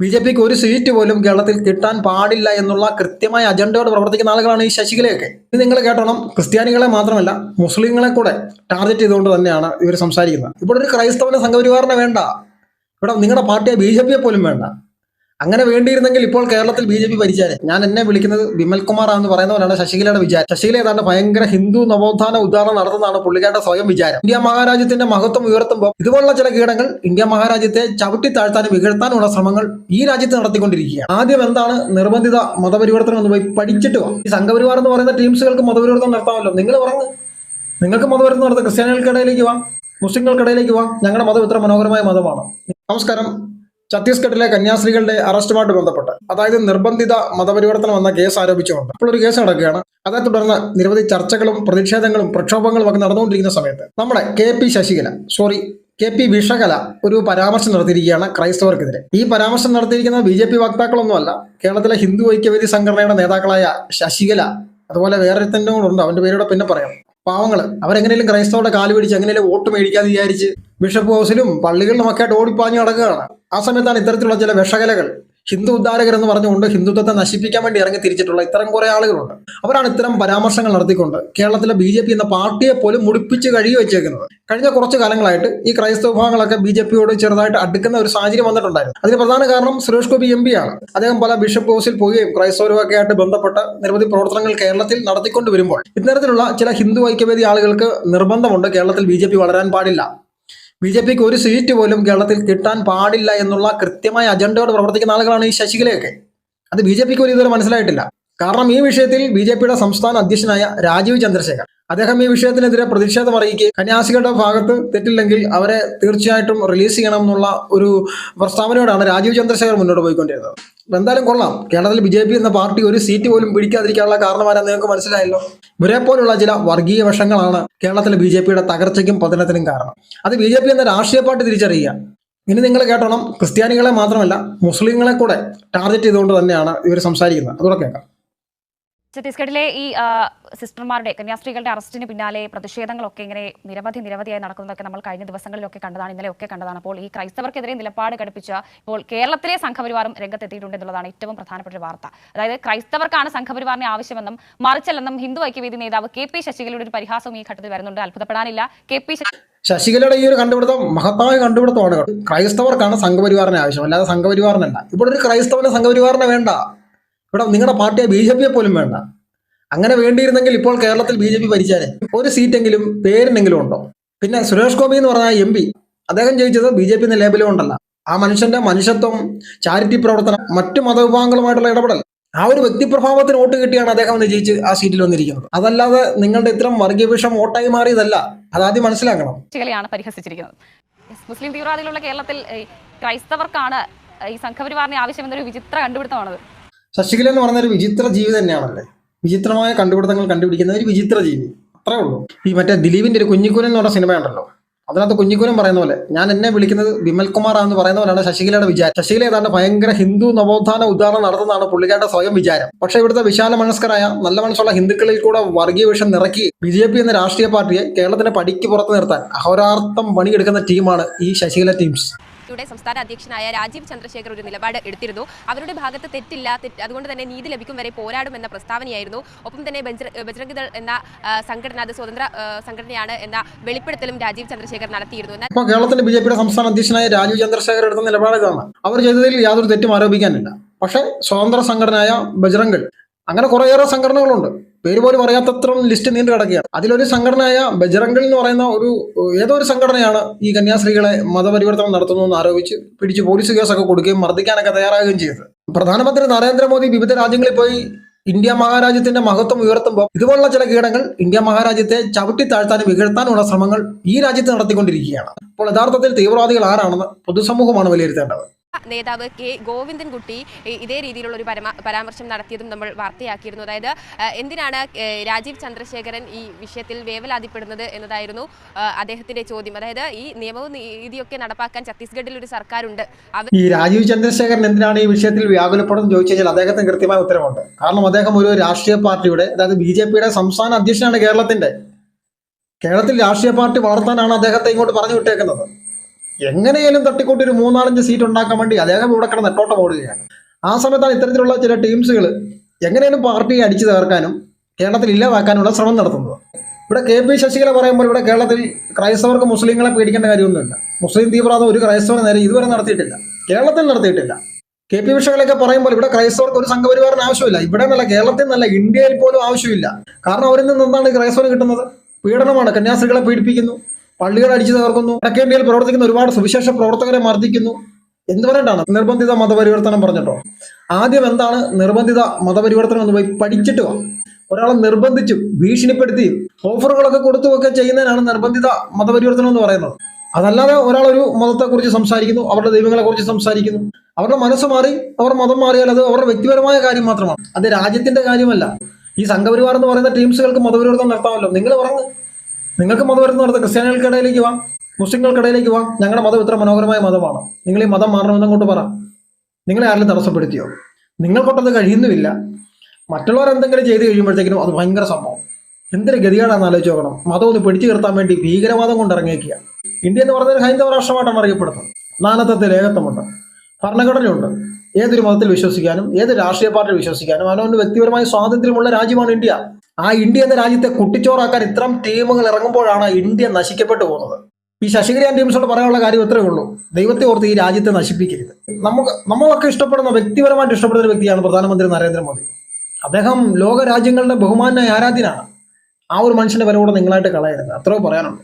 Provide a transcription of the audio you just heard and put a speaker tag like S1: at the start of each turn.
S1: B J പിക്ക് ഒരു seat പോലും കേരളത്തിൽ കിട്ടാൻ പാടില്ല എന്നുള്ള കൃത്യമായ അജണ്ടയോട് പ്രവർത്തിക്കുന്ന ആളുകളാണ് ഈ ശശികലയൊക്കെ. ഇത് നിങ്ങൾ കേട്ടോണം. ക്രിസ്ത്യാനികളെ മാത്രമല്ല മുസ്ലിങ്ങളെ കൂടെ ടാർഗറ്റ് ചെയ്തുകൊണ്ട് തന്നെയാണ് ഇവർ സംസാരിക്കുന്നത്. ഇവിടെ ഒരു ക്രൈസ്തവന സംഘപരിവാറിനെ വേണ്ട. ഇവിടെ നിങ്ങളുടെ പാർട്ടിയെ ബി പോലും വേണ്ട. അങ്ങനെ വേണ്ടിയിരുന്നെങ്കിൽ ഇപ്പോൾ കേരളത്തിൽ ബി ജെ പി ഭരിച്ചാൽ. ഞാൻ എന്നെ വിളിക്കുന്നത് വിമൽ കുമാർ എന്ന് പറയുന്നവരാണ് ശശികലയുടെ വിചാരം. ശശികല ഏതാണ്ട് ഭയങ്കര ഹിന്ദു നവോത്ഥാന ഉദാഹരണം നടത്തുന്നതാണ് പുള്ളിക്കാരുടെ സ്വയം വിചാരം. ഇന്ത്യ മഹാരാജ്യത്തിന്റെ മഹത്വം ഉയർത്തുമ്പോൾ ഇതുപോലുള്ള ചില കീടങ്ങൾ ഇന്ത്യ മഹാരാജ്യത്തെ ചവിട്ടി താഴ്ത്താനും ഇകഴ്ത്താനുമുള്ള ശ്രമങ്ങൾ ഈ രാജ്യത്ത് നടത്തിക്കൊണ്ടിരിക്കുകയാണ്. ആദ്യം എന്താണ് നിർബന്ധിത മതപരിവർത്തനം എന്ന് പോയി പഠിച്ചിട്ട് വാ. ഈ സംഘപരിവാർ എന്ന് പറയുന്ന ടീംസുകൾക്ക് മതപരിവർത്തനം നടത്താമല്ലോ. നിങ്ങൾ പറഞ്ഞു. നിങ്ങൾക്ക് മതപരിവർത്തനം നടത്താം. ക്രിസ്ത്യാനികൾക്കിടയിലേക്ക് വാ. മുസ്ലിങ്ങൾക്കിടയിലേക്ക് വാ. ഞങ്ങളുടെ മതം ഇത്ര മനോഹരമായ മതമാണ്. നമസ്കാരം. ഛത്തീസ്ഗഡിലെ കന്യാസ്ത്രീകളുടെ അറസ്റ്റുമായിട്ട് ബന്ധപ്പെട്ട് അതായത് നിർബന്ധിത മതപരിവർത്തനം എന്ന കേസ് ആരോപിച്ചുകൊണ്ട് ഇപ്പോൾ ഒരു കേസ് നടക്കുകയാണ്. അതേ തുടർന്ന് നിരവധി ചർച്ചകളും പ്രതിഷേധങ്ങളും പ്രക്ഷോഭങ്ങളും ഒക്കെ നടന്നുകൊണ്ടിരിക്കുന്ന സമയത്ത് നമ്മുടെ K P Sasikala sorry K P വിഷകല ഒരു പരാമർശം നടത്തിയിരിക്കുകയാണ് ക്രൈസ്തവർക്കെതിരെ. ഈ പരാമർശം നടത്തിയിരിക്കുന്ന ബി ജെ പി വക്താക്കളൊന്നുമല്ല കേരളത്തിലെ ഹിന്ദു ഐക്യവേദി സംഘടനയുടെ നേതാക്കളായ ശശികല അതുപോലെ വേറെ തന്നെ ഉണ്ട് അവന്റെ പേരോടെ പിന്നെ പറയാം. പാവങ്ങൾ അവരെങ്ങനെയും ക്രൈസ്തവരുടെ കാൽ പിടിച്ച് എങ്ങനെയും വോട്ട് മേടിക്കാന്ന് വിചാരിച്ച് ബിഷപ്പ് ഹൗസിലും പള്ളികളിലും ഒക്കെ ആയിട്ട് ഓടിപ്പാഞ്ഞു നടക്കുകയാണ്. ആ സമയത്താണ് ഇത്തരത്തിലുള്ള ചില വിഷകലകൾ ഹിന്ദു ഉദ്ധാരകർ എന്ന് പറഞ്ഞുകൊണ്ട് ഹിന്ദുത്വത്തെ നശിപ്പിക്കാൻ വേണ്ടി ഇറങ്ങി തിരിച്ചിട്ടുള്ള ഇത്തരം കുറെ ആളുകളുണ്ട്. അവരാണ് ഇത്തരം പരാമർശങ്ങൾ നടത്തിക്കൊണ്ട് കേരളത്തിലെ ബി ജെ പി എന്ന പാർട്ടിയെ പോലും മുടിപ്പിച്ച് കഴുകി വെച്ചേക്കുന്നത്. കഴിഞ്ഞ കുറച്ച് കാലങ്ങളായിട്ട് ഈ ക്രൈസ്തവ വിഭാഗങ്ങളൊക്കെ ബി ജെ പിയോട് ചെറുതായിട്ട് അടുക്കുന്ന ഒരു സാഹചര്യം വന്നിട്ടുണ്ടായിരുന്നു. അതിന് പ്രധാന കാരണം സുരേഷ് ഗോപി എം പി ആണ്. അദ്ദേഹം പല ബിഷപ്പ് ഹൗസിൽ പോവുകയും ക്രൈസ്തവരുമൊക്കെ ആയിട്ട് ബന്ധപ്പെട്ട നിരവധി പ്രവർത്തനങ്ങൾ കേരളത്തിൽ നടത്തിക്കൊണ്ട് വരുമ്പോൾ ഇത്തരത്തിലുള്ള ചില ഹിന്ദു ഐക്യവേദി ആളുകൾക്ക് നിർബന്ധമുണ്ട് കേരളത്തിൽ ബി വളരാൻ പാടില്ല. ബി ജെ പിക്ക് ഒരു സീറ്റ് പോലും കേരളത്തിൽ കിട്ടാൻ പാടില്ല എന്നുള്ള കൃത്യമായ അജണ്ടയോട് പ്രവർത്തിക്കുന്ന ആളുകളാണ് ഈ ശശികലയൊക്കെ. അത് ബി ജെ പിക്ക് ഒരു ഇതുവരെ മനസ്സിലായിട്ടില്ല. കാരണം ഈ വിഷയത്തിൽ ബി ജെ പിയുടെ സംസ്ഥാന അധ്യക്ഷനായ രാജീവ് ചന്ദ്രശേഖർ അദ്ദേഹം ഈ വിഷയത്തിനെതിരെ പ്രതിഷേധം അറിയിക്കുകയും കന്യാസികളുടെ ഭാഗത്ത് തെറ്റില്ലെങ്കിൽ അവരെ തീർച്ചയായിട്ടും റിലീസ് ചെയ്യണം എന്നുള്ള ഒരു പ്രസ്താവനയോടാണ് രാജീവ് ചന്ദ്രശേഖർ മുന്നോട്ട് പോയിക്കൊണ്ടിരുന്നത്. എന്തായാലും കൊള്ളാം. കേരളത്തിൽ ബി ജെ പി എന്ന പാർട്ടി ഒരു സീറ്റ് പോലും പിടിക്കാതിരിക്കാനുള്ള കാരണമാരാ നിങ്ങൾക്ക് മനസ്സിലായല്ലോ? ഇവരെ പോലുള്ള ചില വർഗീയ വശങ്ങളാണ് കേരളത്തിലെ ബി ജെ പിയുടെ തകർച്ചയ്ക്കും പതനത്തിനും കാരണം. അത് ബി ജെ പി എന്ന രാഷ്ട്രീയ പാർട്ടി തിരിച്ചറിയുക. ഇനി നിങ്ങൾ കേട്ടോണം ക്രിസ്ത്യാനികളെ മാത്രമല്ല മുസ്ലിങ്ങളെ കൂടെ ടാർഗറ്റ് ചെയ്തുകൊണ്ട് തന്നെയാണ് ഇവർ സംസാരിക്കുന്നത്. അതുകൂടെ കേൾക്കാം.
S2: ഛത്തീസ്ഗഡിലെ ഈ സിസ്റ്റർമാരുടെ കന്യാസ്ത്രീകളുടെ അറസ്റ്റിന് പിന്നാലെ പ്രതിഷേധങ്ങളൊക്കെ ഇങ്ങനെ നിരവധി നിരവധിയായി നടക്കുന്നതൊക്കെ നമ്മൾ കഴിഞ്ഞ ദിവസങ്ങളിലൊക്കെ കണ്ടതാണ് ഇന്നലെ ഒക്കെ കണ്ടതാണ്. അപ്പോൾ ഈ ക്രൈസ്തവർക്കെതിരെ നിലപാട് ഘടിപ്പിച്ച ഇപ്പോൾ കേരളത്തിലെ സംഘപരിവാറും രംഗത്തെത്തിയിട്ടുണ്ട് എന്നുള്ളതാണ് ഏറ്റവും പ്രധാനപ്പെട്ട ഒരു വാർത്ത. അതായത് ക്രൈസ്തവർക്കാണ് സംഘപരിവാറിനെ ആവശ്യമെന്നും മറിച്ചല്ലെന്നും ഹിന്ദു ഐക്യവേദി നേതാവ് കെ പി ശശികലയുടെ ഒരു പരിഹാസവും ഈ ഘട്ടത്തിൽ വരുന്നുണ്ട്. അത്ഭുതപ്പെടാനില്ല. കെ പി ശശി
S1: ശശികലയുടെ ഈ ഒരു കണ്ടുപിടുത്തം മഹത്തായ കണ്ടുപിടുത്തമാണ്. ക്രൈസ്തവർക്കാണ് സംഘപരിവാറിനെ ആവശ്യം അല്ലാതെ സംഘപരിവാറിനല്ല. ഇവിടെ ഒരു ക്രൈസ്തവന സംഘപരിവാറിനെ വേണ്ട. ഇവിടെ നിങ്ങളുടെ പാർട്ടിയെ ബി ജെ പിയെ പോലും വേണ്ട. അങ്ങനെ വേണ്ടിയിരുന്നെങ്കിൽ ഇപ്പോൾ കേരളത്തിൽ ബി ജെ പി ഭരിച്ചാലേ. ഒരു സീറ്റെങ്കിലും പേരിനെങ്കിലും ഉണ്ടോ? പിന്നെ സുരേഷ് ഗോപി എന്ന് പറഞ്ഞ എം പി അദ്ദേഹം ജയിച്ചത് ബി ജെ പി എന്ന ലേബലും ഉണ്ടല്ല ആ മനുഷ്യന്റെ മനുഷ്യത്വം ചാരിറ്റി പ്രവർത്തനം മറ്റു മതവിഭാഗങ്ങളുമായിട്ടുള്ള ഇടപെടൽ ആ ഒരു വ്യക്തിപ്രഭാവത്തിന് വോട്ട് കിട്ടിയാണ് അദ്ദേഹം വിജയിച്ച് ആ സീറ്റിൽ വന്നിരിക്കുന്നത്. അതല്ലാതെ നിങ്ങളുടെ ഇത്തരം വർഗീയ വിഷം വോട്ടായി മാറിയതല്ല. അതാദ്യം മനസ്സിലാക്കണം.
S2: പരിഹസിച്ചിരിക്കുന്നത്. മുസ്ലിം തീവ്രവാദികളുള്ള കേരളത്തിൽ ക്രൈസ്തവർക്കാണ് ഈ സംഘപരിവാറിനെ ആവശ്യമെന്നൊരു വിചിത്ര കണ്ടുപിടുത്തമാണത്.
S1: ശശികല എന്ന് പറഞ്ഞ ഒരു വിചിത്ര ജീവി തന്നെയാണല്ലേ? വിചിത്രമായ കണ്ടുപിടുത്തങ്ങൾ കണ്ടുപിടിക്കുന്ന ഒരു വിചിത്ര ജീവി. അത്രേ ഉള്ളൂ. ഈ മറ്റേ ദിലീപിന്റെ ഒരു കുഞ്ഞിക്കുരൻ എന്ന് പറഞ്ഞ സിനിമ ഉണ്ടല്ലോ. അതിനകത്ത് കുഞ്ഞിക്കുരൻ പറയുന്ന പോലെ ഞാൻ എന്നെ വിളിക്കുന്നത് വിമൽ കുമാർ എന്ന് പറയുന്ന പോലെയാണ് ശശികലയുടെ വിചാരം. ശശികല ഏതാണ്ട് ഭയങ്കര ഹിന്ദു നവോത്ഥാന ഉദാഹരണം നടത്തുന്നതാണ് പുള്ളിക്കാരുടെ സ്വയം വിചാരം. പക്ഷെ ഇവിടുത്തെ വിശാല മനസ്കരായ നല്ല മനസ്സുള്ള ഹിന്ദുക്കളിൽ കൂടെ വർഗീയ വിഷം നിറക്കി ബി ജെ പി എന്ന രാഷ്ട്രീയ പാർട്ടിയെ കേരളത്തിന്റെ പടിക്ക് പുറത്ത് നിർത്താൻ അഹോരാർത്ഥം പണിയെടുക്കുന്ന ടീമാണ് ഈ ശശികല ടീംസ്.
S3: യുടെ സംസ്ഥാന അധ്യക്ഷനായ രാജീവ് ചന്ദ്രശേഖർ ഒരു നിലപാട് എടുത്തിരുന്നു. അവരുടെ ഭാഗത്ത് തെറ്റില്ല അതുകൊണ്ട് തന്നെ നീതി ലഭിക്കും വരെ പോരാടുമെന്ന പ്രസ്താവനയായിരുന്നു. ഒപ്പം തന്നെ ബജ്ര- ബജ്രംഗ് ദൾ എന്ന സംഘടന അത് സ്വതന്ത്ര സംഘടനയാണ് എന്ന വെളിപ്പെടുത്തലും രാജീവ് ചന്ദ്രശേഖർ നടത്തിയിരുന്നു.
S1: കേരളത്തിലെ ബി ജെ പിയുടെ സംസ്ഥാന അധ്യക്ഷനായ രാജീവ് ചന്ദ്രശേഖർ എടുത്ത നിലപാട് ഇതാണ്. അവർ ചെയ്തതിൽ യാതൊരു തെറ്റും ആരോപിക്കാനില്ല. പക്ഷേ സ്വതന്ത്ര സംഘടനയായ ബജ്രംഗൾ അങ്ങനെ കുറേയേറെ സംഘടനകളുണ്ട്. പേര് പോലും അറിയാത്തത്ര ലിസ്റ്റ് നീണ്ടു കിടക്കുകയാണ്. അതിലൊരു സംഘടനയായ ബജറംഗൾ എന്ന് പറയുന്ന ഒരു ഏതോ ഒരു സംഘടനയാണ് ഈ കന്യാസ്ത്രീകളെ മതപരിവർത്തനം നടത്തുന്നു എന്ന് ആരോപിച്ച് പിടിച്ച് പോലീസ് കേസൊക്കെ കൊടുക്കുകയും മർദ്ദിക്കാനൊക്കെ തയ്യാറാകുകയും ചെയ്തത്. പ്രധാനമന്ത്രി നരേന്ദ്രമോദി വിവിധ രാജ്യങ്ങളിൽ പോയി ഇന്ത്യ മഹാരാജ്യത്തിന്റെ മഹത്വം ഉയർത്തുമ്പോൾ ഇതുപോലുള്ള ചില കീടങ്ങൾ ഇന്ത്യ മഹാരാജ്യത്തെ ചവിട്ടി താഴ്ത്താനും വികഴ്ത്താനുമുള്ള ശ്രമങ്ങൾ ഈ രാജ്യത്ത് നടത്തിക്കൊണ്ടിരിക്കുകയാണ്. അപ്പോൾ യഥാർത്ഥത്തിൽ തീവ്രവാദികൾ ആരാണെന്ന് പൊതുസമൂഹമാണ് വിലയിരുത്തേണ്ടത്.
S3: നേതാവ് കെ ഗോവിന്ദൻകുട്ടി ഇതേ രീതിയിലുള്ള ഒരു പരാമർശം നടത്തിയതും നമ്മൾ വാർത്തയാക്കിയിരുന്നു. അതായത് എന്തിനാണ് രാജീവ് ചന്ദ്രശേഖരൻ ഈ വിഷയത്തിൽ വേവലാതിപ്പെടുന്നത് എന്നതായിരുന്നു അദ്ദേഹത്തിന്റെ ചോദ്യം. അതായത് ഈ നിയമവും നീതിയൊക്കെ നടപ്പാക്കാൻ ഛത്തീസ്ഗഡിൽ ഒരു സർക്കാരുണ്ട്.
S1: ഈ രാജീവ് ചന്ദ്രശേഖരൻ എന്തിനാണ് ഈ വിഷയത്തിൽ വ്യാകുലപ്പെടുന്നത് ചോദിച്ചു കഴിഞ്ഞാൽ അദ്ദേഹത്തിന് കൃത്യമായ ഉത്തരവുണ്ട്. കാരണം അദ്ദേഹം ഒരു രാഷ്ട്രീയ പാർട്ടിയുടെ അതായത് ബി ജെ പിയുടെ സംസ്ഥാന അധ്യക്ഷനാണ് കേരളത്തിന്റെ. കേരളത്തിൽ രാഷ്ട്രീയ പാർട്ടി വളർത്താനാണ് അദ്ദേഹത്തെ ഇങ്ങോട്ട് പറഞ്ഞു വിട്ടേക്കുന്നത്. എങ്ങനെയാലും തട്ടിക്കൂട്ടി ഒരു മൂന്നാലഞ്ച് സീറ്റ് ഉണ്ടാക്കാൻ വേണ്ടി അദ്ദേഹം ഇവിടെ കിടന്ന് നെട്ടോട്ടം ഓടുകയാണ്. ആ സമയത്താണ് ഇത്തരത്തിലുള്ള ചില ടീംസുകൾ എങ്ങനെയാലും പാർട്ടിയെ അടിച്ചു തകർക്കാനും കേരളത്തിൽ ഇല്ലാതാക്കാനുള്ള ശ്രമം നടത്തുന്നത്. ഇവിടെ കെ പി ശശികല പറയുമ്പോൾ ഇവിടെ കേരളത്തിൽ ക്രൈസ്തവർക്ക് മുസ്ലിങ്ങളെ പേടിക്കേണ്ട കാര്യമൊന്നുമില്ല. മുസ്ലിം തീവ്രവാദം ഒരു ക്രൈസ്തവ നേരെ ഇതുവരെ നടത്തിയിട്ടില്ല. കേരളത്തിൽ നടത്തിയിട്ടില്ല. കെ പി വിഷകളൊക്കെ പറയുമ്പോൾ ഇവിടെ ക്രൈസ്തവർക്ക് ഒരു സംഘപരിവാറിന് ആവശ്യമില്ല. ഇവിടെ നല്ല കേരളത്തിൽ നല്ല ഇന്ത്യയിൽ പോലും ആവശ്യമില്ല. കാരണം അവരിൽ നിന്ന് എന്താണ് ക്രൈസ്തവന് കിട്ടുന്നത്? പീഡനമാണ്. കന്യാസ്ത്രീകളെ പീഡിപ്പിക്കുന്നു. പള്ളികൾ അടിച്ചു തകർക്കുന്നു. വടക്കേന്ത്യയിൽ പ്രവർത്തിക്കുന്ന ഒരുപാട് സുവിശേഷ പ്രവർത്തകരെ മർദ്ദിക്കുന്നു. എന്ത് പറഞ്ഞിട്ടാണ്? നിർബന്ധിത മതപരിവർത്തനം പറഞ്ഞിട്ടോ? ആദ്യം എന്താണ് നിർബന്ധിത മതപരിവർത്തനം എന്ന് പോയി പഠിച്ചിട്ട് വാ. ഒരാളെ നിർബന്ധിച്ചു ഭീഷണിപ്പെടുത്തിയും ഓഫറുകളൊക്കെ കൊടുത്തുമൊക്കെ ചെയ്യുന്നതിനാണ് നിർബന്ധിത മതപരിവർത്തനം എന്ന് പറയുന്നത്. അതല്ലാതെ ഒരാളൊരു മതത്തെക്കുറിച്ച് സംസാരിക്കുന്നു അവരുടെ ദൈവങ്ങളെക്കുറിച്ച് സംസാരിക്കുന്നു. അവരുടെ മനസ്സ് മാറി അവർ മതം മാറിയാൽ അത് അവരുടെ വ്യക്തിപരമായ കാര്യം മാത്രമാണ്. അത് രാജ്യത്തിന്റെ കാര്യമല്ല. ഈ സംഘപരിവാർ എന്ന് പറയുന്ന ടീംസുകൾക്ക് മതപരിവർത്തനം നടത്താമല്ലോ. നിങ്ങൾ പറഞ്ഞ്. നിങ്ങൾക്ക് മതപരിവർത്തനം നടത്താം ക്രിസ്ത്യാനികൾക്കിടയിലേക്ക് വാ മുസ്ലിങ്ങൾക്കിടയിലേക്ക് വാ. ഞങ്ങളുടെ മതം ഇത്ര മനോഹരമായ മതമാണ്. നിങ്ങൾ ഈ മതം മാറണമെന്ന് കൊണ്ട് പറ. നിങ്ങളെ ആരെങ്കിലും തടസ്സപ്പെടുത്തിയോ? നിങ്ങൾക്കൊട്ടത് കഴിയുന്നുമില്ല. മറ്റുള്ളവർ എന്തെങ്കിലും ചെയ്ത് കഴിയുമ്പോഴത്തേക്കിനും അത് ഭയങ്കര സംഭവം. എന്തൊരു ഗതികേടാണെന്ന് ആലോചിച്ച് നോക്കണം. മതം ഒന്ന് പിടിച്ചു നിർത്താൻ വേണ്ടി ഭീകരവാദം കൊണ്ട് ഇറങ്ങിയേക്കുക. ഇന്ത്യ എന്ന് പറഞ്ഞൊരു ഹൈന്ദവ രാഷ്ട്രമായിട്ടാണ് അറിയപ്പെടുന്നത്. നാനത്വത്തിൽ ഏകത്വമുണ്ട്. ഭരണഘടനയുണ്ട്. ഏതൊരു മതത്തിൽ വിശ്വസിക്കാനും ഏത് രാഷ്ട്രീയ പാർട്ടി വിശ്വസിക്കാനും അവനവന് വ്യക്തിപരമായ സ്വാതന്ത്ര്യമുള്ള രാജ്യമാണ് ഇന്ത്യ. ആ ഇന്ത്യ എന്ന രാജ്യത്തെ കുട്ടിച്ചോറാക്കാൻ ഇത്തരം ടീമുകൾ ഇറങ്ങുമ്പോഴാണ് ഇന്ത്യ നശിക്കപ്പെട്ടു പോകുന്നത്. ഈ ശശികലാൻ ടീംസോട് പറയാനുള്ള കാര്യം ഇത്രയേ ഉള്ളൂ. ദൈവത്തെ ഓർത്ത് ഈ രാജ്യത്തെ നശിപ്പിക്കരുത്. നമുക്ക് നമ്മളൊക്കെ ഇഷ്ടപ്പെടുന്ന വ്യക്തിപരമായിട്ട് ഇഷ്ടപ്പെടുന്ന ഒരു വ്യക്തിയാണ് പ്രധാനമന്ത്രി നരേന്ദ്രമോദി. അദ്ദേഹം ലോക രാജ്യങ്ങളുടെ ബഹുമാനായ ആരാധ്യനാണ്. ആ ഒരു മനുഷ്യന്റെ വില കൂടെ നിങ്ങളായിട്ട് കളയരുത്. അത്രയോ പറയാനുള്ളൂ.